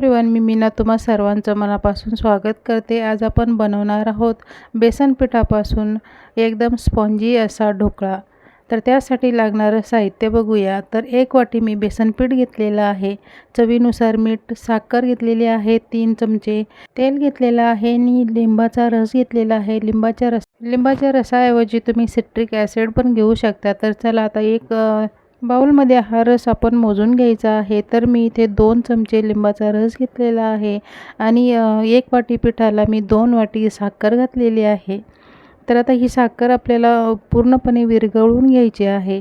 Everyone मी मीना तुम्हा सर्वांचं मनापासून स्वागत करते. आज आपण बनवणार आहोत बेसन पिठापासून एकदम स्पॉन्जी असा ढोकळा. तर त्यासाठी लागणारं साहित्य बघूया. तर एक वाटी मी बेसनपीठ घेतलेलं आहे. चवीनुसार मीठ साखर घेतलेली आहे तीन चमचे तेल घेतलेलं आहे आणि लिंबाचा रस घेतलेला आहे. लिंबाच्या रस लिंबाच्या रसाऐवजी तुम्ही सिट्रिक ॲसिड पण घेऊ शकता. तर चला आता एक बाउलमध्ये हा रस आपण मोजून घ्यायचा आहे. तर मी इथे दोन चमचे लिंबाचा रस घेतलेला आहे आणि एक वाटी पिठाला मी दोन वाटी साखर घातलेली आहे. तर आता ही साखर आपल्याला पूर्णपणे विरघळून घ्यायची आहे.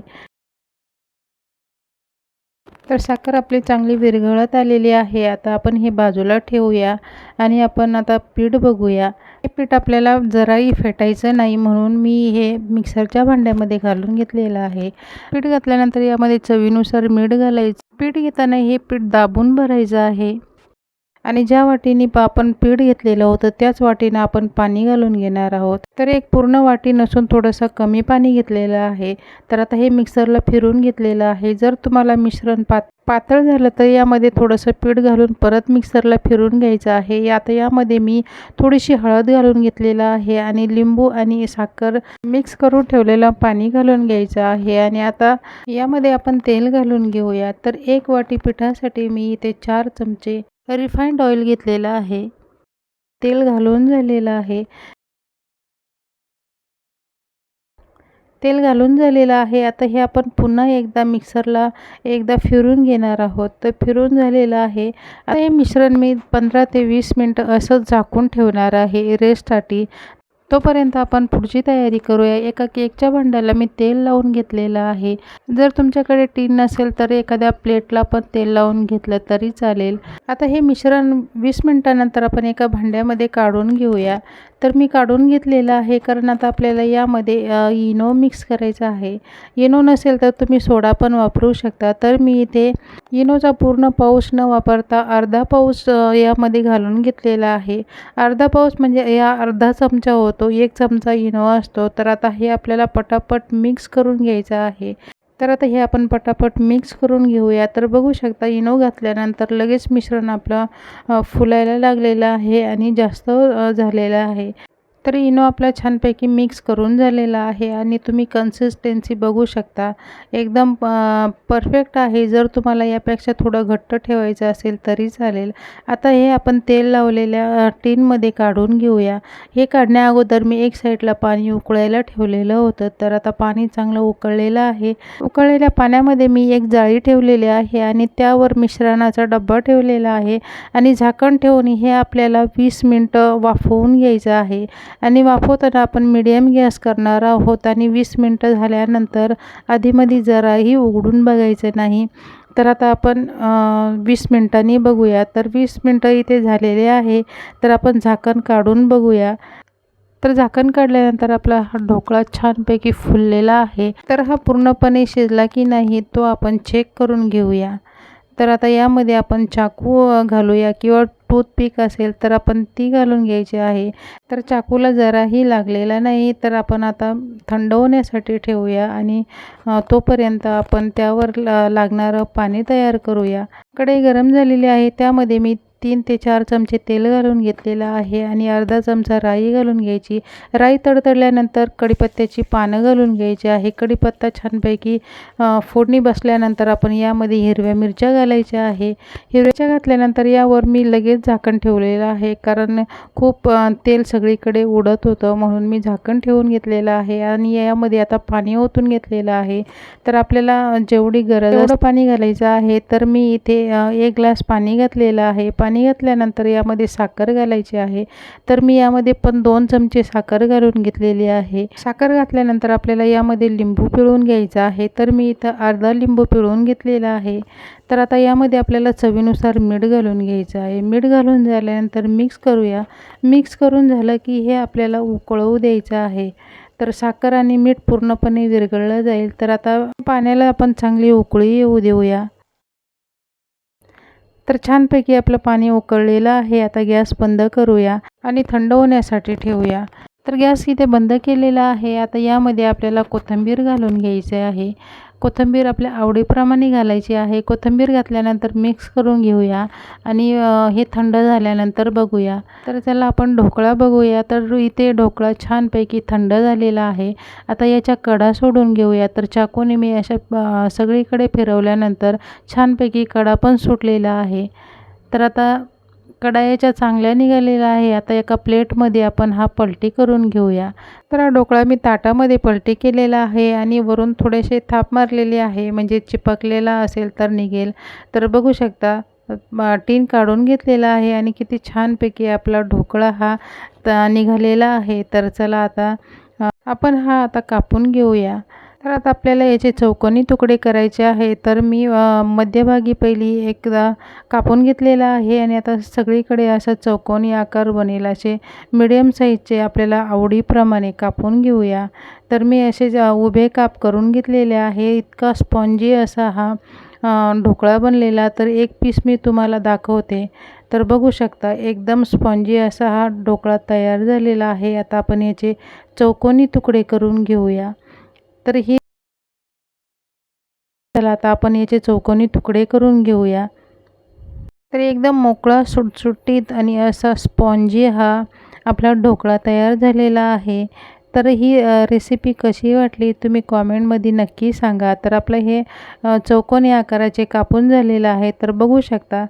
तर साखर आपली चांगली विरघळत आलेली आहे. आता आपण हे बाजूला ठेवूया आणि आपण आता पीठ बघूया. हे पीठ आपल्याला जराही फेटायचं नाही म्हणून मी हे मिक्सरच्या भांड्यामध्ये घालून घेतलेलं आहे. पीठ घातल्यानंतर यामध्ये चवीनुसार मीठ घालायचं. पीठ घेताना हे पीठ दाबून भरायचं आहे. आणि ज्या वाटीने आपण पीठ घेतलेलं होतं त्याच वाटीनं आपण पाणी घालून घेणार आहोत. तर एक पूर्ण वाटी नसून थोडंसं कमी पाणी घेतलेलं आहे. तर आता हे मिक्सरला फिरून घेतलेलं आहे. जर तुम्हाला मिश्रण पात पातळ झालं तर यामध्ये थोडंसं पीठ घालून परत मिक्सरला फिरून घ्यायचं आहे. आता यामध्ये मी थोडीशी हळद घालून घेतलेलं आहे आणि लिंबू आणि साखर मिक्स करून ठेवलेलं पाणी घालून घ्यायचं आहे. आणि आता यामध्ये आपण तेल घालून घेऊया. तर एक वाटी पिठासाठी मी इथे चार चमचे रिफाईंड ऑइल घेतलेलं आहे. तेल घालून झालेलं आहे. तेल घालून झालेलं आहे. आता हे आपण पुन्हा एकदा मिक्सरला एकदा फिरून घेणार आहोत. तर फिरून झालेलं आहे. आता हे मिश्रण मी पंधरा ते वीस मिनटं असंच झाकून ठेवणार आहे. रेस्टसाठी तोपर्यंत आपण पुढची तयारी करूया. एका केकच्या भांड्याला मी तेल लावून घेतलेलं आहे. जर तुमच्याकडे टीन नसेल तर एखाद्या प्लेटला पण तेल लावून घेतलं तरी चालेल. आता हे मिश्रण वीस मिनटानंतर आपण एका भांड्यामध्ये काढून घेऊया. तर मी काढून घेतलेलं आहे कारण आता आपल्याला यामध्ये इनो मिक्स करायचा आहे. इनो नसेल तर तुम्ही सोडा पण वापरू शकता. तर मी इथे इनोचा पूर्ण पाऊस न वापरता अर्धा पाऊस यामध्ये घालून घेतलेला आहे. अर्धा पाऊस म्हणजे या अर्धा चमचा होतो एक चमचा इनो असतो. तर आता हे आपल्याला पटापट मिक्स करून घ्यायचं आहे. तर आता हे आपण पटापट मिक्स करून घेऊया. तर बघू शकता इनो घातल्यानंतर लगेच मिश्रण आपलं फुलायला लागलेलं आहे आणि जास्त झालेलं आहे. तर इनो आपला छानपैकी मिक्स करून झालेला आहे आणि तुम्ही कन्सिस्टन्सी बघू शकता. एकदम परफेक्ट आहे. जर तुम्हाला यापेक्षा थोडं घट्ट ठेवायचं असेल तरी चालेल. आता हे आपण तेल लावलेल्या टीनमध्ये काढून घेऊया. हे काढण्या अगोदर मी एक साईडला पाणी उकळायला ठेवलेलं होतं. तर आता पाणी चांगलं उकळलेलं आहे. उकळलेल्या पाण्यामध्ये मी एक जाळी ठेवलेली आहे आणि त्यावर मिश्रणाचा डब्बा ठेवलेला आहे. आणि झाकण ठेवून हे आपल्याला वीस मिनटं वाफवून घ्यायचं आहे. आणि वाफवताना आपण मिडियम गॅस करणार आहोत आणि वीस मिनटं झाल्यानंतर आधीमध्ये जराही उघडून बघायचं नाही. तर आता आपण वीस मिनटांनी बघूया. तर वीस मिनटं इथे झालेले आहे. तर आपण झाकण काढून बघूया. तर झाकण काढल्यानंतर आपला हा ढोकळा छानपैकी फुललेला आहे. तर हा पूर्णपणे शिजला की नाही तो आपण चेक करून घेऊया. तर आता यामध्ये आपण चाकू घालूया किंवा टूथपिक असेल तर आपण ती घालून घ्यायची आहे. तर चाकूला जराही लागलेला नाही तर आपण आता थंड होण्यासाठी ठेवूया आणि तोपर्यंत आपण त्यावर लागणारं पाणी तयार करूया. कढई गरम झालेली आहे त्यामध्ये मी तीन ते चार चमचे तेल घालून घेतलेलं आहे आणि अर्धा चमचा राई घालून घ्यायची. राई तडतडल्यानंतर कढीपत्त्याची पानं घालून घ्यायची आहे. कढीपत्ता छानपैकी फोडणी बसल्यानंतर आपण यामध्ये हिरव्या मिरच्या घालायच्या आहे. हिरव्याच्या घातल्यानंतर यावर मी लगेच झाकण ठेवलेलं आहे कारण खूप तेल सगळीकडे उडत होतं म्हणून मी झाकण ठेवून घेतलेलं आहे आणि यामध्ये आता पाणी ओतून घेतलेलं आहे. तर आपल्याला जेवढी गरज पाणी घालायचं आहे. तर मी इथे एक ग्लास पाणी घातलेलं आहे. पाणी पाणी घातल्यानंतर यामध्ये साखर घालायची आहे. तर मी यामध्ये पण दोन चमचे साखर घालून घेतलेली आहे. साखर घातल्यानंतर आपल्याला यामध्ये लिंबू पिळून घ्यायचा आहे. तर मी इथं अर्धा लिंबू पिळून घेतलेला आहे. तर आता यामध्ये आपल्याला चवीनुसार मीठ घालून घ्यायचं आहे. मीठ घालून झाल्यानंतर मिक्स करूया. मिक्स करून झालं की हे आपल्याला उकळवू द्यायचं आहे. तर साखर आणि मीठ पूर्णपणे विरघळलं जाईल. तर आता पाण्याला आपण चांगली उकळी येऊ देऊया. तर छानपैकी आपलं पाणी उकळलेलं आहे. आता गॅस बंद करूया आणि थंड होण्यासाठी ठेवूया. तर गॅस इथे बंद केलेला आहे. आता यामध्ये आपल्याला कोथिंबीर घालून घ्यायचे आहे. कोथिंबीर आपल्या आवडीप्रमाणे घालायची आहे. कोथिंबीर घातल्यानंतर मिक्स करून घेऊया आणि हे थंड झाल्यानंतर बघूया. तर त्याला आपण ढोकळा बघूया. तर इथे ढोकळा छानपैकी थंड झालेला आहे. आता याच्या कडा सोडून घेऊया. तर चाकूने मी अशा सगळीकडे फिरवल्यानंतर छानपैकी कडा पण सुटलेला आहे. तर आता कडा चांगल्या निघालेला आहे. आता एका प्लेटमध्ये आपण हा पलटी करून घेऊया. तर हा ढोकळा मी ताटामध्ये पलटी केलेला आहे आणि वरून थोडेसे थाप मारलेले आहे. म्हणजे चिपकलेला असेल तर निघेल. तर बघू शकता टीन काढून घेतलेला आहे आणि किती छानपैकी आपला ढोकळा हा त निघालेला आहे. तर चला आता आपण हा आता कापून घेऊया. तर आता आपल्याला याचे चौकोनी तुकडे करायचे आहे. तर मी मध्यभागी पहिली एकदा कापून घेतलेला आहे आणि आता सगळीकडे असा चौकोनी आकार बनेल असे मिडियम साईजचे आपल्याला आवडीप्रमाणे कापून घेऊया. तर मी असे ज- उभे काप करून घेतलेले आहे. इतका स्पॉन्जी असा हा ढोकळा बनलेला तर एक पीस मी तुम्हाला दाखवते. तर बघू शकता एकदम स्पॉन्जी असा हा ढोकळा तयार झालेला आहे. आता आपण याचे चौकोनी तुकडे करून घेऊया. तर ही चला आता आपण याचे चौकोनी तुकडे करून घेऊया. तर एकदम मोकळा सुटसुटीत आणि असा स्पॉन्जी हा आपला ढोकळा तयार झालेला आहे. तर ही रेसिपी कशी वाटली तुम्ही कॉमेंटमध्ये नक्की सांगा. तर आपलं हे चौकोनी आकाराचे कापून झालेलं आहे. तर बघू शकता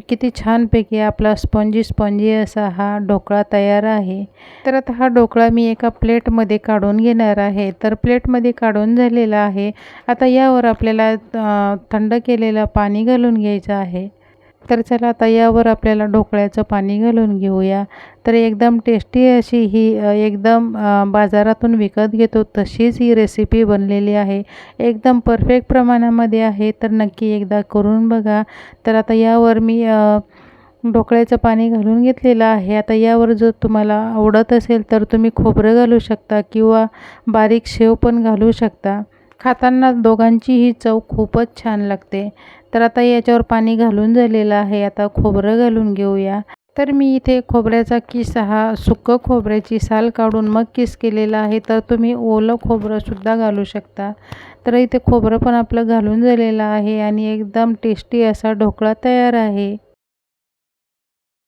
किती छानपैकी आपला स्पॉन्जी स्पॉन्जी असा हा ढोकळा तयार आहे. तर आता हा ढोकळा मी एका प्लेटमध्ये काढून घेणार आहे. तर प्लेटमध्ये काढून झालेला आहे. आता यावर आपल्याला थंड केलेलं पाणी घालून घ्यायचं आहे. तर चला आता यावर आपल्याला ढोकळ्याचं पाणी घालून घेऊया. तर एकदम टेस्टी अशी ही एकदम बाजारातून विकत घेतो तशीच ही रेसिपी बनलेली आहे. एकदम परफेक्ट प्रमाणामध्ये आहे तर नक्की एकदा करून बघा. तर आता यावर मी ढोकळ्याचं पाणी घालून घेतलेलं आहे. आता यावर जर तुम्हाला आवडत असेल तर तुम्ही खोबरं घालू शकता किंवा बारीक शेव पण घालू शकता. खाताना दोघांचीही चव खूपच छान लागते. तर आता याच्यावर पाणी घालून झालेलं आहे. आता खोबरं घालून घेऊया. तर मी इथे खोबऱ्याचा किस हा सुकं खोबऱ्याची साल काढून मग किस केलेला आहे. तर तुम्ही ओलं खोबरंसुद्धा घालू शकता. तर इथे खोबरं पण आपलं घालून झालेलं आहे आणि एकदम टेस्टी असा ढोकळा तयार आहे.